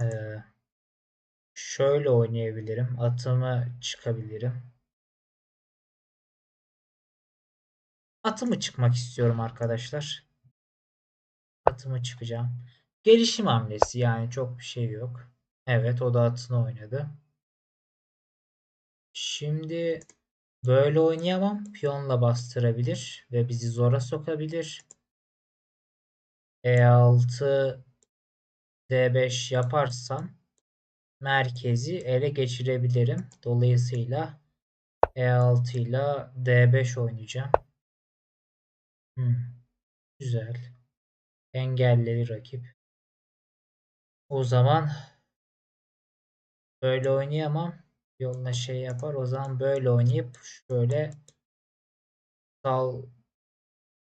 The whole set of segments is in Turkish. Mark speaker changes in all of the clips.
Speaker 1: Ee, şöyle oynayabilirim. Atımı çıkabilirim. Atımı çıkmak istiyorum arkadaşlar. Atımı çıkacağım. Gelişim hamlesi yani çok bir şey yok. Evet o da atını oynadı. Şimdi böyle oynayamam. Piyonla bastırabilir ve bizi zora sokabilir. E6 D5 yaparsam merkezi ele geçirebilirim. Dolayısıyla E6 ile D5 oynayacağım. Hmm, güzel. Engelledi rakip. O zaman böyle oynayamam. Yoluna şey yapar. O zaman böyle oynayıp şöyle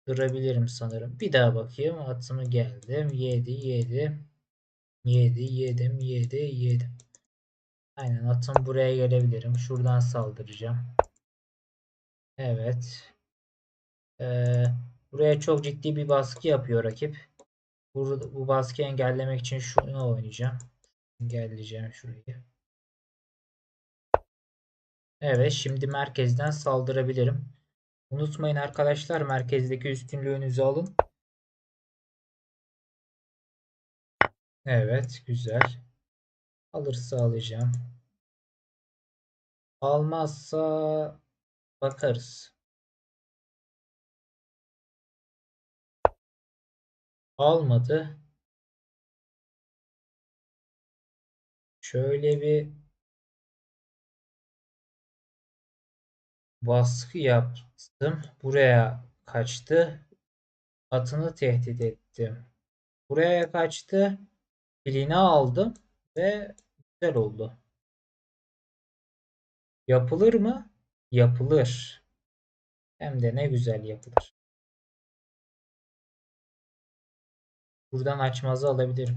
Speaker 1: saldırabilirim sanırım. Bir daha bakayım. Atımı geldim. 7 7 7 yedim 7 yedim. Aynen atım buraya gelebilirim. Şuradan saldıracağım. Evet. Ee, buraya çok ciddi bir baskı yapıyor rakip. Bu, bu baskıyı engellemek için şunu oynayacağım. Engelleyeceğim şurayı. Evet şimdi merkezden saldırabilirim. Unutmayın arkadaşlar merkezdeki üstünlüğünüzü alın. Evet güzel. Alırsa alacağım. Almazsa bakarız. Almadı. Şöyle bir baskı yaptım. Buraya kaçtı. Atını tehdit ettim. Buraya kaçtı. Filini aldım ve güzel oldu. Yapılır mı? Yapılır. Hem de ne güzel yapılır. Buradan açmazı alabilirim.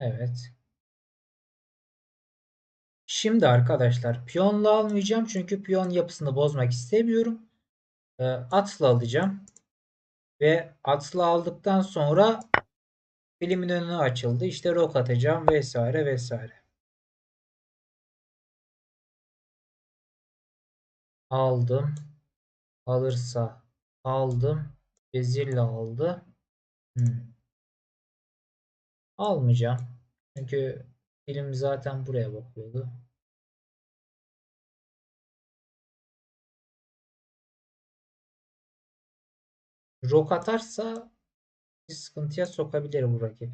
Speaker 1: Evet. Şimdi arkadaşlar piyonla almayacağım çünkü piyon yapısını bozmak istemiyorum. Ee, atla alacağım. Ve atla aldıktan sonra filmin önü açıldı. İşte rok atacağım vesaire vesaire. Aldım. Alırsa aldım. Vezirle aldı. Hmm. Almayacağım. Çünkü film zaten buraya bakıyordu. Rok atarsa sıkıntıya sokabilir bu rakip.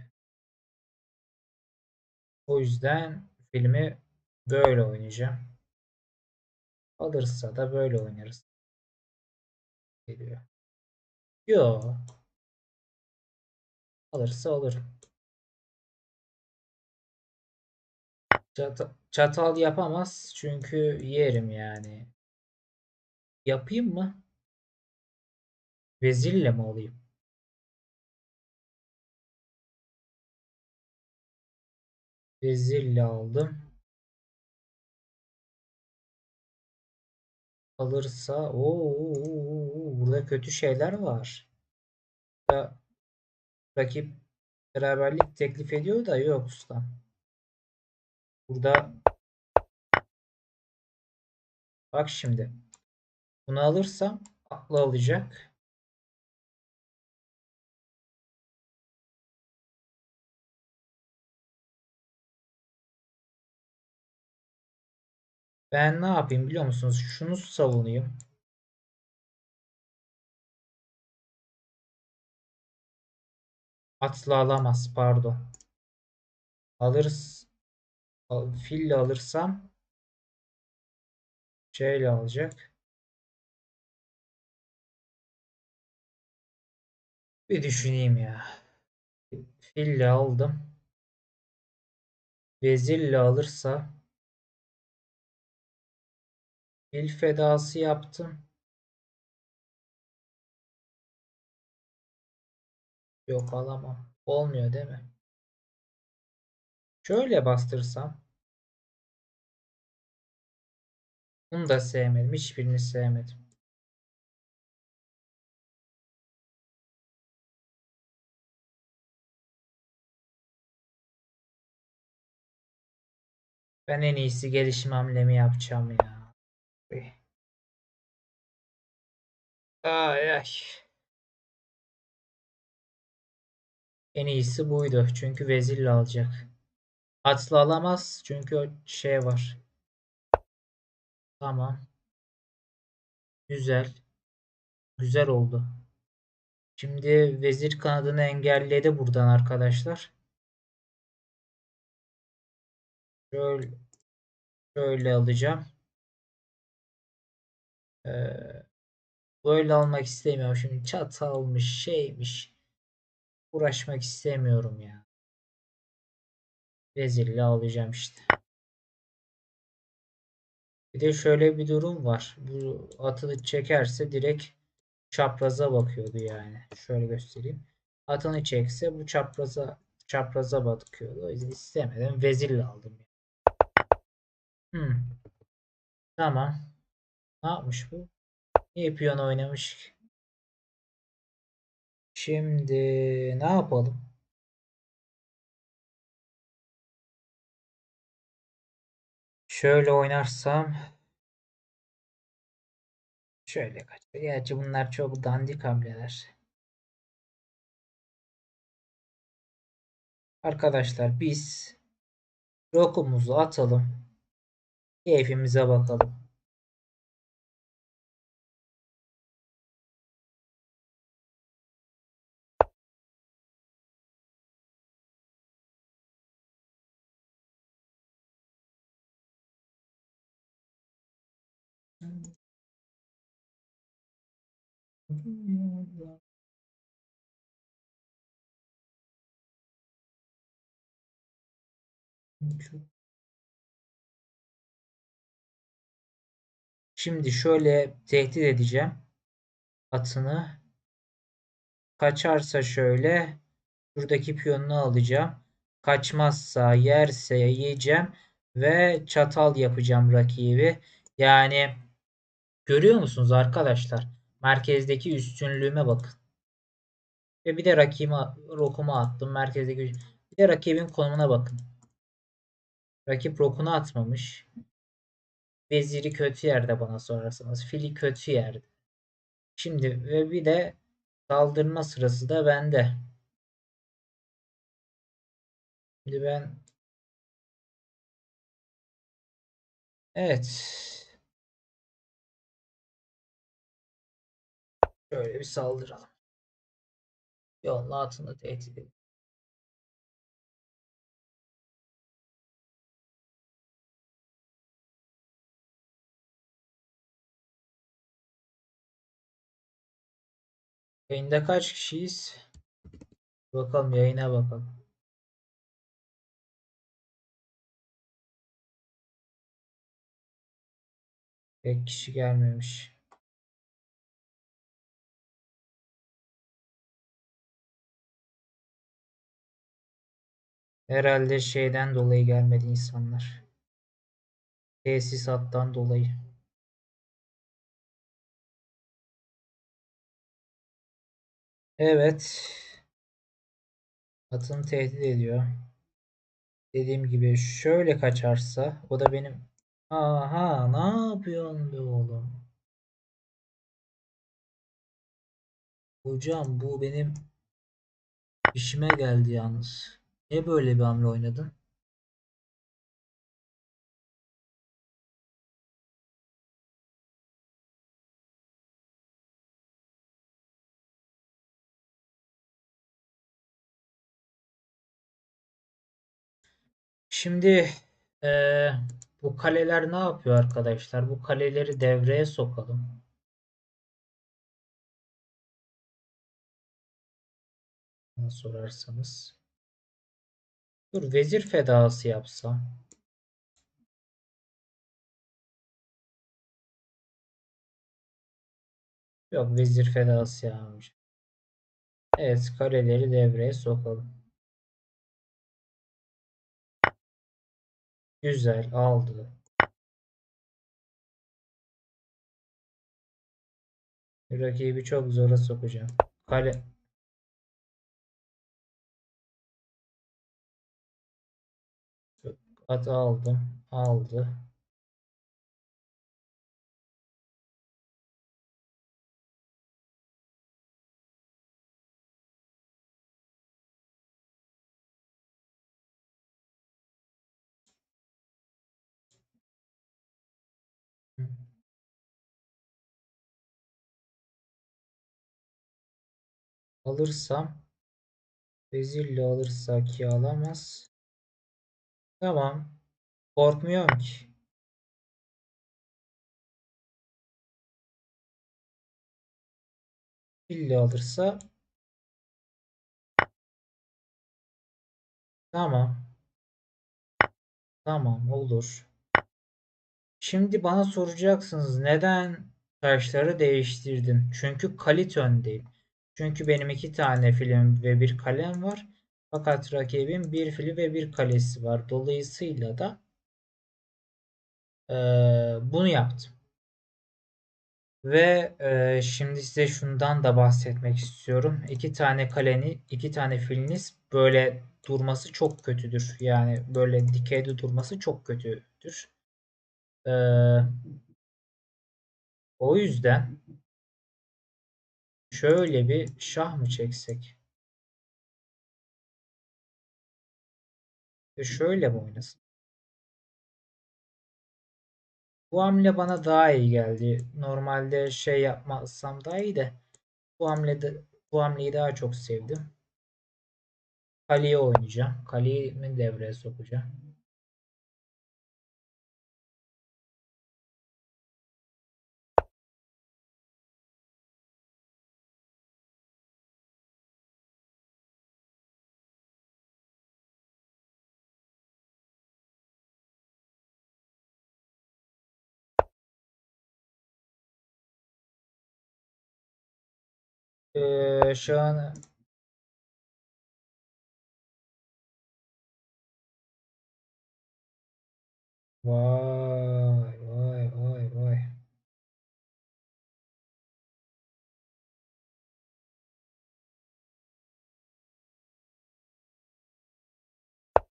Speaker 1: O yüzden filmi böyle oynayacağım. Alırsa da böyle oynarız. Geliyor. Yo. Alırsa olur. Çatal, çatal yapamaz çünkü yerim yani. Yapayım mı? Vezirle mi olayım? Vezirle aldım. Alırsa o burada kötü şeyler var. Da, rakip beraberlik teklif ediyor da yok usta. Burada bak şimdi. Bunu alırsam aklı alacak. Ben ne yapayım biliyor musunuz? Şunu savunayım. Atla alamaz pardon. Alırız. Fille alırsam şeyle alacak. Bir düşüneyim ya. Fille aldım. Vezirle alırsa fil fedası yaptım. Yok alamam. Olmuyor değil mi? Şöyle bastırsam. Bunu da sevmedim. Hiçbirini sevmedim. Ben en iyisi gelişim hamlemi yapacağım ya. Ay ay. En iyisi buydu. Çünkü vezirle alacak. Atla alamaz. Çünkü şey var. Tamam. Güzel. Güzel oldu. Şimdi vezir kanadını engelledi buradan arkadaşlar. Şöyle, şöyle alacağım. Ee, böyle almak istemiyorum. Şimdi çatalmış şeymiş. Uğraşmak istemiyorum ya. Vezirle alacağım işte. Bir de şöyle bir durum var. Bu atını çekerse direkt çapraza bakıyordu yani. Şöyle göstereyim. Atını çekse bu çapraza çapraza bakıyordu. O yüzden. Vezirle aldım. Hmm. Tamam. Ne yapmış bu? Niye piyano oynamış? Şimdi ne yapalım? Şöyle oynarsam şöyle kaç. Gerçi bunlar çok dandik hamleler. Arkadaşlar biz rokumuzu atalım. Keyfimize bakalım. Şimdi şöyle tehdit edeceğim. Atını. Kaçarsa şöyle. Şuradaki piyonunu alacağım. Kaçmazsa yerse yiyeceğim. Ve çatal yapacağım rakibi. Yani görüyor musunuz arkadaşlar? Merkezdeki üstünlüğüme bakın. Ve bir de rakibime rokuma attım. Merkezdeki bir de rakibin konumuna bakın. Rakip rokunu atmamış. Veziri kötü yerde bana sorarsanız. Fili kötü yerde. Şimdi ve bir de saldırma sırası da bende. Şimdi ben Evet. Şöyle bir saldıralım. Yolla atını tehdit edin. Yayında kaç kişiyiz? Bakalım yayına bakalım. Pek kişi gelmemiş. Herhalde şeyden dolayı gelmedi insanlar. Tesisattan dolayı. Evet. Atını tehdit ediyor. Dediğim gibi şöyle kaçarsa o da benim Aha ne yapıyorsun be oğlum? Hocam bu benim işime geldi yalnız. Ne böyle bir hamle oynadın? Şimdi eee, bu kaleler ne yapıyor arkadaşlar? Bu kaleleri devreye sokalım. Bana sorarsanız. Dur vezir fedası yapsam. Yok vezir fedası yapmış. Evet kaleleri devreye sokalım. Güzel aldı. Rakibi çok zora sokacağım. Kale At aldım. Aldı. Alırsam vezirle alırsa ki alamaz. Tamam. Korkmuyorum ki. Fille alırsa tamam. Tamam olur. Şimdi bana soracaksınız neden taşları değiştirdin? Çünkü kalit öndeyim. Çünkü benim iki tane film ve bir kalem var. Fakat rakibin bir fili ve bir kalesi var. Dolayısıyla da e, bunu yaptım. Ve e, şimdi size şundan da bahsetmek istiyorum. İki tane kaleni, iki tane filiniz böyle durması çok kötüdür. Yani böyle dikeyde durması çok kötüdür. E, o yüzden şöyle bir şah mı çeksek? Ve şöyle mi oynasın? Bu hamle bana daha iyi geldi. Normalde şey yapmazsam daha iyi de bu hamlede bu hamleyi daha çok sevdim. Kaleyi oynayacağım. Kaleyi mi devreye sokacağım? 呃说呢？喂喂喂喂。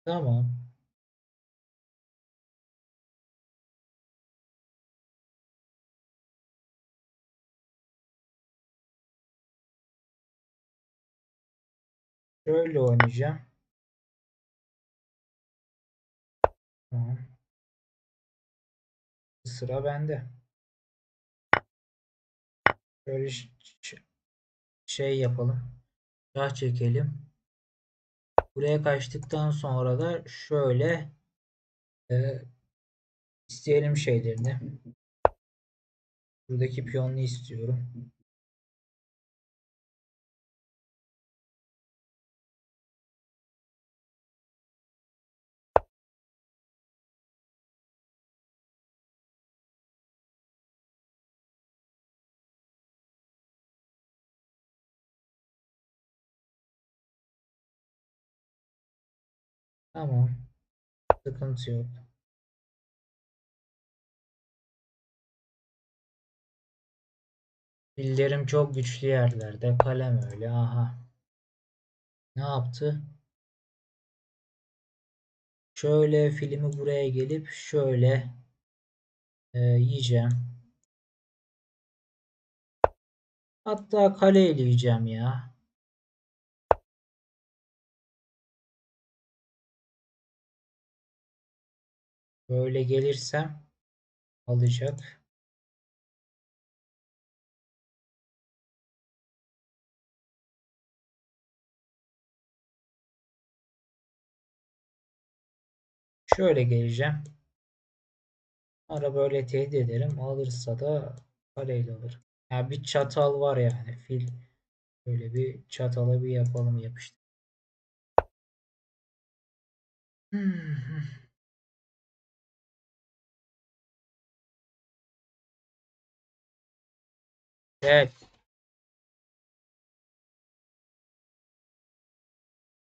Speaker 1: 干嘛 Şöyle oynayacağım. Tamam. Sıra bende. Şöyle şey yapalım. Şah çekelim. Buraya kaçtıktan sonra da şöyle e, isteyelim şeylerini. Buradaki piyonunu istiyorum. Tamam. Sıkıntı yok. Fillerim çok güçlü yerlerde. Kalem öyle. Aha. Ne yaptı? Şöyle filmi buraya gelip şöyle e, yiyeceğim. Hatta kale eleyeceğim ya. Böyle gelirsem alacak. Şöyle geleceğim. Sonra böyle tehdit ederim. Alırsa da kaleyle alır. Yani bir çatal var yani. Fil böyle bir çatalı bir yapalım yapıştır. Evet.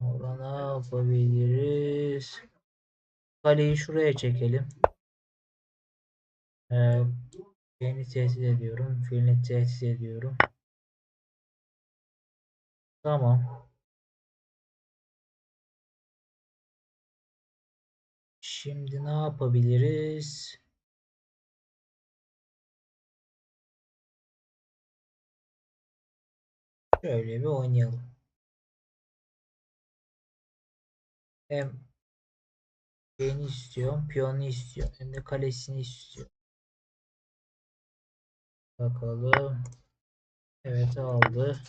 Speaker 1: Orada ne yapabiliriz? Kaleyi şuraya çekelim. Ee, beni tehdit ediyorum. Filini tehdit ediyorum. Tamam. Şimdi ne yapabiliriz? Şöyle bir oynayalım. Hem şeyini istiyorum, piyonu istiyorum. Hem de kalesini istiyorum. Bakalım. Evet aldı.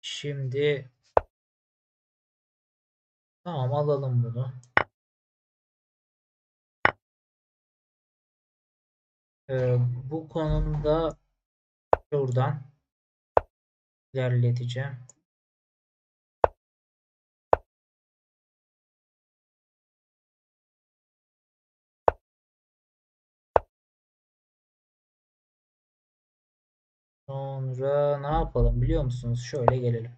Speaker 1: Şimdi tamam alalım bunu. Ee, bu konumda şuradan ilerleteceğim. Sonra ne yapalım biliyor musunuz? Şöyle gelelim.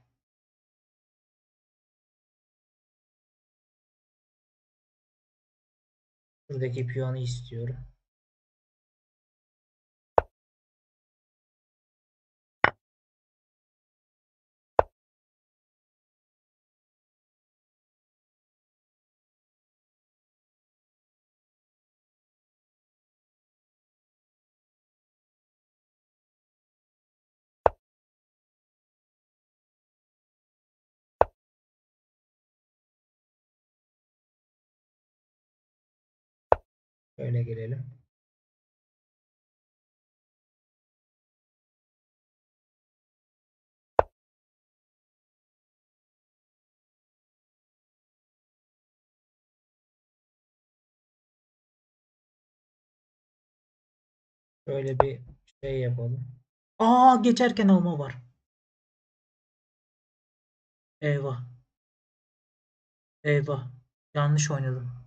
Speaker 1: Şuradaki piyonu istiyorum. Şöyle gelelim. Böyle bir şey yapalım. Aa geçerken alma var. Eyvah. Eyvah. Yanlış oynadım.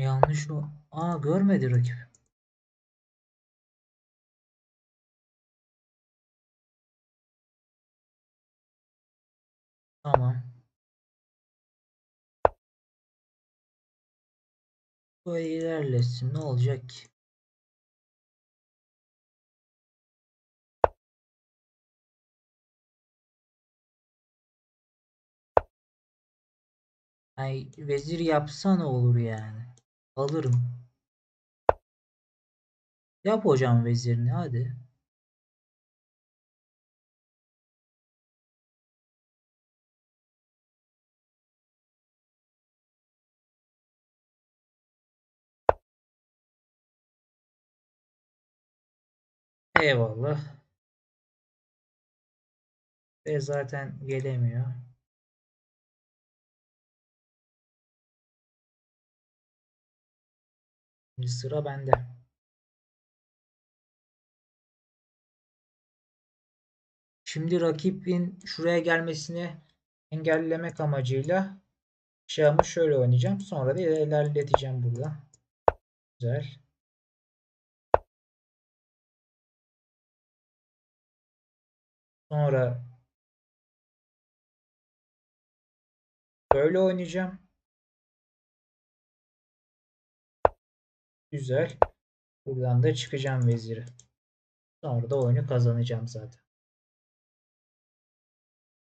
Speaker 1: Yanlış o. Aa görmedi rakip. Tamam. Böyle ilerlesin. Ne olacak ki? Ay vezir yapsa ne olur yani? Alırım. Yap hocam vezirini hadi. Eyvallah. Ve zaten gelemiyor. Şimdi sıra bende. Şimdi rakibin şuraya gelmesini engellemek amacıyla şahımı şöyle oynayacağım. Sonra da ilerleteceğim burada. Güzel. Sonra böyle oynayacağım. Güzel. Buradan da çıkacağım veziri. Sonra da oyunu kazanacağım zaten.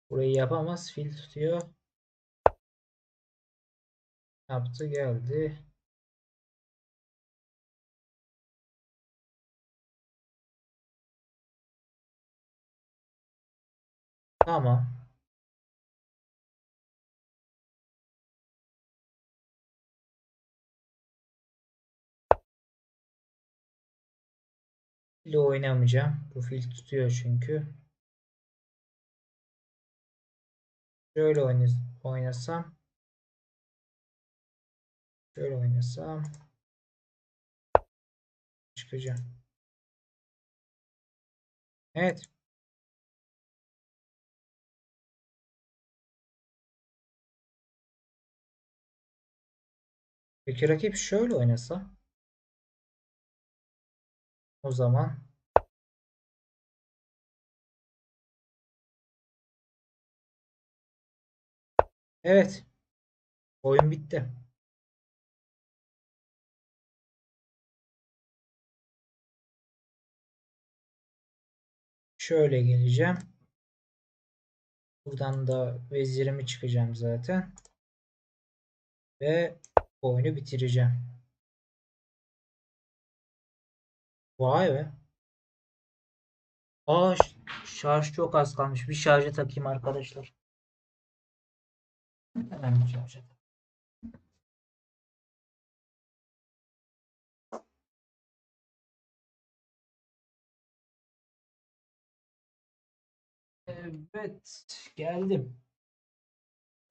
Speaker 1: Burayı yapamaz. Fil tutuyor. Yaptı geldi. Tamam. Fil oynamayacağım. Bu fil tutuyor çünkü. Şöyle oynasam. Şöyle oynasam. Çıkacağım. Evet. Peki rakip şöyle oynasa? O zaman Evet. Oyun bitti. Şöyle geleceğim. Buradan da vezirimi çıkacağım zaten. Ve oyunu bitireceğim. Vay be. Aa şarj çok az kalmış. Bir şarja takayım arkadaşlar. Hemen şarja Evet, geldim.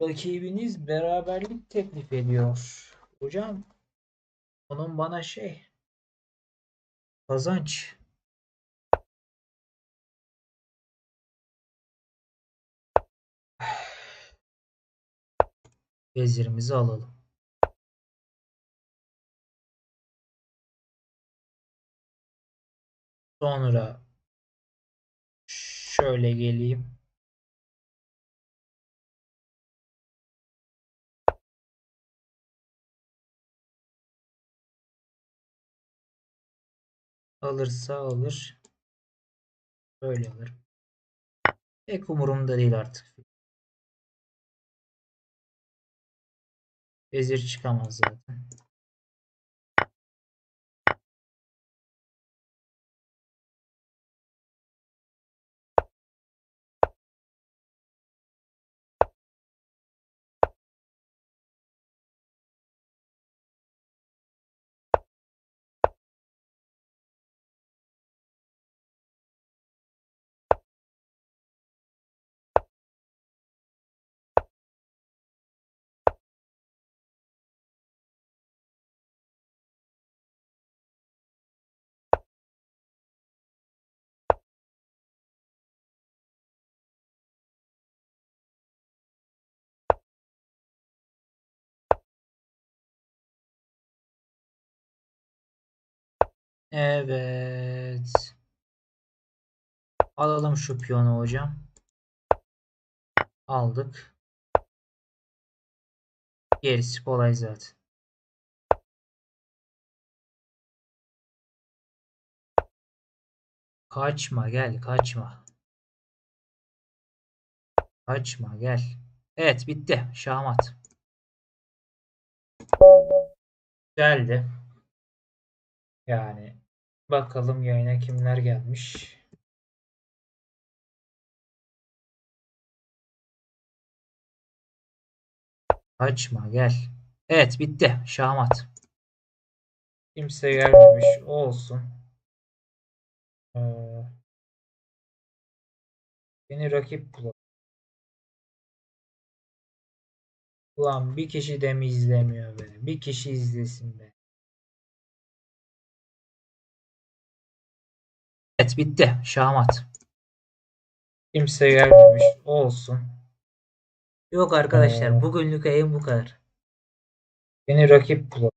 Speaker 1: Rakibiniz beraberlik teklif ediyor. Hocam, onun bana şey kazanç. Vezirimizi alalım. Sonra şöyle geleyim. Alırsa alır. Böyle alır. Pek umurumda değil artık. Vezir çıkamaz zaten. Evet. Alalım şu piyonu hocam. Aldık. Gerisi kolay zaten. Kaçma gel kaçma. Kaçma gel. Evet bitti. Şahmat. Geldi. Yani bakalım yayına kimler gelmiş. Kaçma gel. Evet bitti. Şahmat. Kimse gelmemiş. Olsun. Ee, beni rakip bulalım. Ulan bir kişi de mi izlemiyor be? Bir kişi izlesin be. Evet bitti. Şahmat. Kimse gelmemiş. Olsun. Yok arkadaşlar
Speaker 2: Ee,
Speaker 1: bugünlük yayın bu kadar. Beni rakip bulalım.